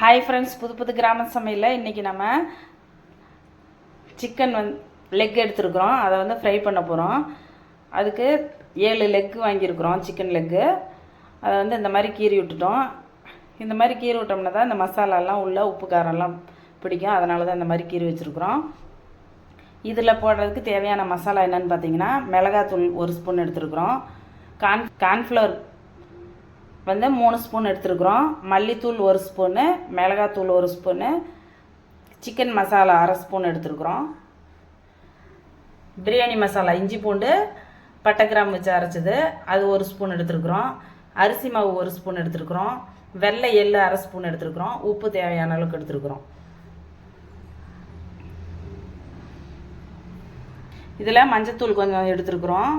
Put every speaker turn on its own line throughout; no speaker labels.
Hi friends புது புது கிராம சமையலில் இன்றைக்கி நம்ம சிக்கன் வந் லெக் எடுத்துருக்குறோம். அதை வந்து ஃப்ரை பண்ண போகிறோம் அதுக்கு ஏழு லெக் வாங்கியிருக்கிறோம் சிக்கன் லெக்கு அதை வந்து இந்த மாதிரி கீறி விட்டுட்டோம். இந்த மாதிரி கீறி விட்டோம்னா தான் இந்த மசாலாலாம் உள்ள உப்பு காரம்லாம் பிடிக்கும். அதனால தான் இந்த மாதிரி கீறி வச்சுருக்குறோம். இதில் போடுறதுக்கு தேவையான மசாலா என்னென்னு பார்த்தீங்கன்னா மிளகாத்தூள் ஒரு ஸ்பூன் எடுத்துருக்குறோம். கார்ன் கார்ன்ஃப்ளவர் வந்து மூணு ஸ்பூன் எடுத்துருக்குறோம். மல்லித்தூள் ஒரு ஸ்பூனு மிளகாத்தூள் ஒரு ஸ்பூனு சிக்கன் மசாலா அரை ஸ்பூன் எடுத்துருக்குறோம். பிரியாணி மசாலா இஞ்சி பூண்டு பட்டை கிராம் வச்சு அரைச்சது அது ஒரு ஸ்பூன் எடுத்துருக்குறோம். அரிசி மாவு ஒரு ஸ்பூன் எடுத்துருக்குறோம். வெள்ளை எள்ளு அரை ஸ்பூன் எடுத்துருக்குறோம். உப்பு தேவையான அளவுக்கு எடுத்துருக்குறோம். இதில் மஞ்சத்தூள் கொஞ்சம் எடுத்துருக்குறோம்.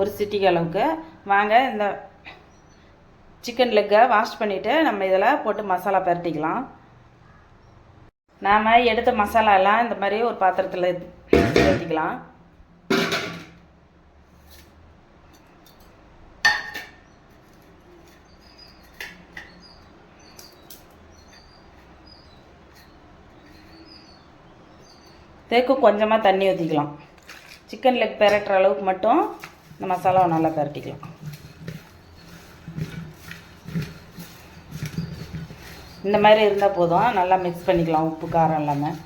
ஒரு சிட்டிக்கு அளவுக்கு. வாங்க இந்த சிக்கன் லெக்கை வாஷ் பண்ணிவிட்டு நம்ம இதில் போட்டு மசாலா பரட்டிக்கலாம். நாம் எடுத்த மசாலாலாம் இந்த மாதிரி ஒரு பாத்திரத்தில் ஊற்றிக்கலாம் தேக்கு கொஞ்சமாக தண்ணி ஊற்றிக்கலாம் சிக்கன் லெக் பெரட்டுற அளவுக்கு மட்டும் இந்த மசாலாவை நல்லா பரட்டிக்கலாம். இந்த மாதிரி இருந்தால் போதும். நல்லா மிக்ஸ் பண்ணிக்கலாம். உப்பு காரம் இல்லாமல்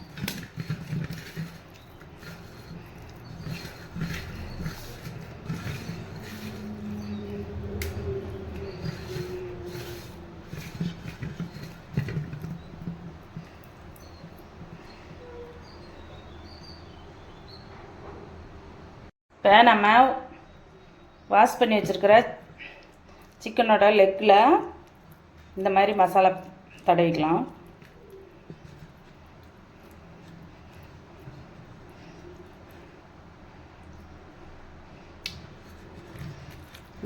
இப்போ நம்ம வாஷ் பண்ணி வச்சுருக்கிற சிக்கனோட லெக்கில் இந்த மாதிரி மசாலா தடவிக்கலாம்.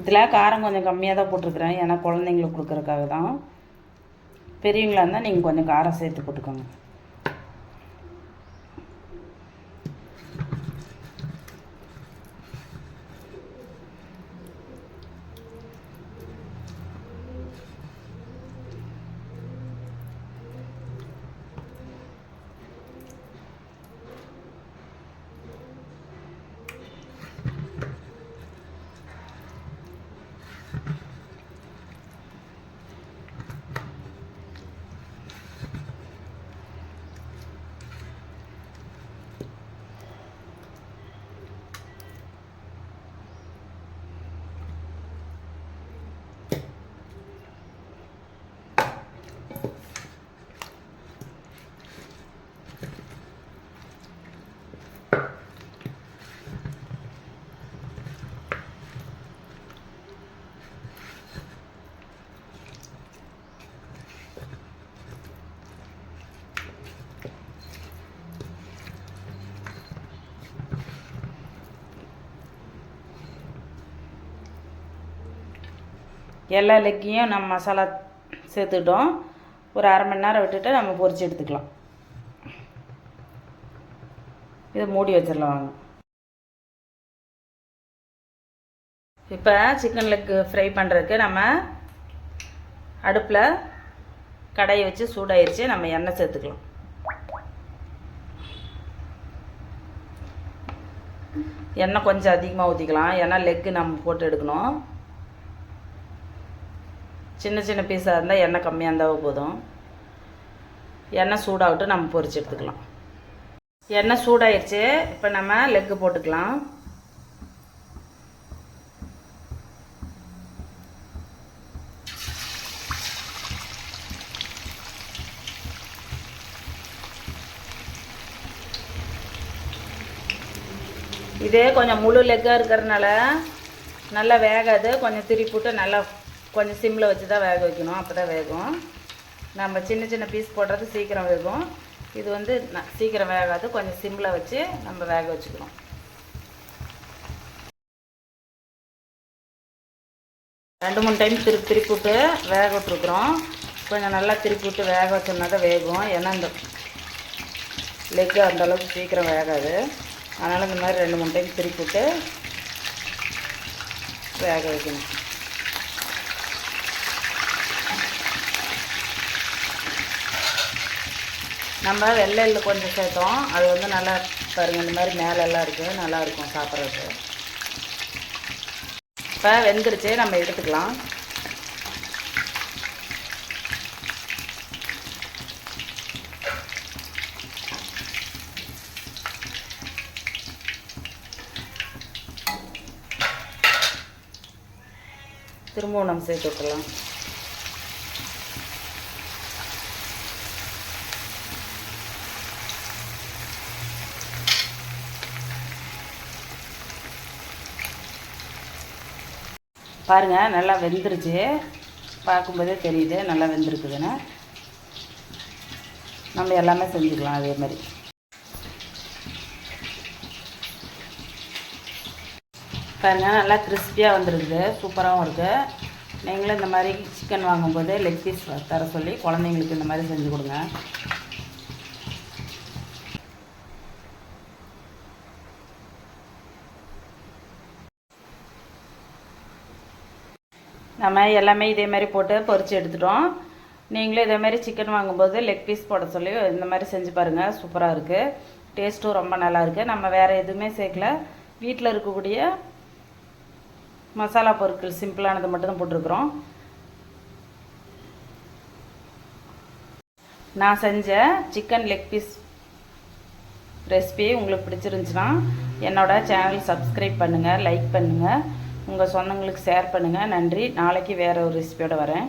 இதில் காரம் கொஞ்சம் கம்மியாக தான் போட்டிருக்கிறேன். ஏன்னா குழந்தைங்களுக்கு கொடுக்குறதுக்காக தான். பெரியவங்களா இருந்தால் நீங்கள் கொஞ்சம் காரம் சேர்த்து போட்டுக்கோங்க. எல்லா லெக்கையும் நம்ம மசாலா சேர்த்துக்கிட்டோம் ஒரு அரை மணி நேரம் விட்டுட்டு நம்ம பொரிச்சு எடுத்துக்கலாம். இதை மூடி வச்சிடலாம் வாங்க. இப்போ சிக்கன் லெக் ஃப்ரை பண்ணுறதுக்கு நம்ம அடுப்பில் கடையை வச்சு சூடாயிருச்சு. நம்ம எண்ணெய் சேர்த்துக்கலாம். எண்ணெய் கொஞ்சம் அதிகமாக ஊற்றிக்கலாம் ஏன்னா லெக்கு நம்ம போட்டு எடுக்கணும். சின்ன சின்ன பீஸாக இருந்தால் எண்ணெய் கம்மியாக இருந்தாவே போதும். எண்ணெய் சூடாகட்டும் நம்ம பொரிச்சு எடுத்துக்கலாம். எண்ணெய் சூடாயிருச்சு. இப்போ நம்ம லெக்கு போட்டுக்கலாம். இதே கொஞ்சம் முழு லெக்காக இருக்கிறதுனால நல்லா வேகாது. கொஞ்சம் திருப்பிவிட்டு நல்லா கொஞ்சம் சிம்மில் வச்சு தான் வேக வைக்கணும். அப்போ தான் வேகும். நம்ம சின்ன சின்ன பீஸ் போடுறது சீக்கிரம் வேகும். இது வந்து சீக்கிரம் வேகாது. கொஞ்சம் சிம்மில் வச்சு நம்ம வேக வச்சுக்கணும் ரெண்டு மூணு டைம் திரு திருப்பி விட்டு வேக விட்ருக்குறோம் கொஞ்சம் நல்லா திருப்பி விட்டு வேக வச்சோம்னா தான் வேகும். ஏன்னா இந்த லெக்கு அந்தளவுக்கு சீக்கிரம் வேகாது. அதனால் இந்த மாதிரி ரெண்டு மூணு டைம் திருப்பி விட்டு வேக வைக்கணும். நம்ம வெள்ளையில் கொஞ்சம் சேர்த்தோம். அது வந்து நல்லா பாருங்கள் இந்த மாதிரி மேலெல்லாம் இருக்குது. நல்லாயிருக்கும் சாப்பிட்றதுக்கு. இப்போ வெந்துருச்சு நம்ம எடுத்துக்கலாம். திரும்பவும் நம்ம சேர்த்து விட்டுலாம் பாருங்கள் நல்லா வெந்துருச்சு. பார்க்கும்போதே தெரியுது நல்லா வெந்திருக்குதுன்னு. நம்ம எல்லாமே செஞ்சுக்கலாம் அதே மாதிரி. பாருங்கள் நல்லா கிறிஸ்பியாக வந்துருக்குது. சூப்பராகவும் இருக்குது நீங்களும் இந்த மாதிரி சிக்கன் வாங்கும்போது லெக் பீஸ் தர சொல்லி குழந்தைங்களுக்கு இந்த மாதிரி செஞ்சு கொடுங்க. நம்ம எல்லாமே இதே மாதிரி போட்டு பொறிச்சு எடுத்துட்டோம். நீங்களும் இதே மாதிரி சிக்கன் வாங்கும்போது லெக் பீஸ் போட சொல்லி இந்த மாதிரி செஞ்சு பாருங்கள் சூப்பராக இருக்குது டேஸ்ட்டும் ரொம்ப நல்லா இருக்குது நம்ம வேறு எதுவுமே சேர்க்கல. வீட்டில் இருக்கக்கூடிய மசாலா பொருட்கள் சிம்பிளானது மட்டும்தான் போட்டிருக்குறோம். நான் செஞ்ச சிக்கன் லெக் பீஸ் ரெசிபி உங்களுக்கு பிடிச்சிருந்துச்சுன்னா என்னோடய சேனல் சப்ஸ்கிரைப் பண்ணுங்கள் லைக் பண்ணுங்கள் உங்கள் சொந்தங்களுக்கு ஷேர் பண்ணுங்கள் நன்றி. நாளைக்கு வேறு ஒரு ரெசிபியோடு வரேன்.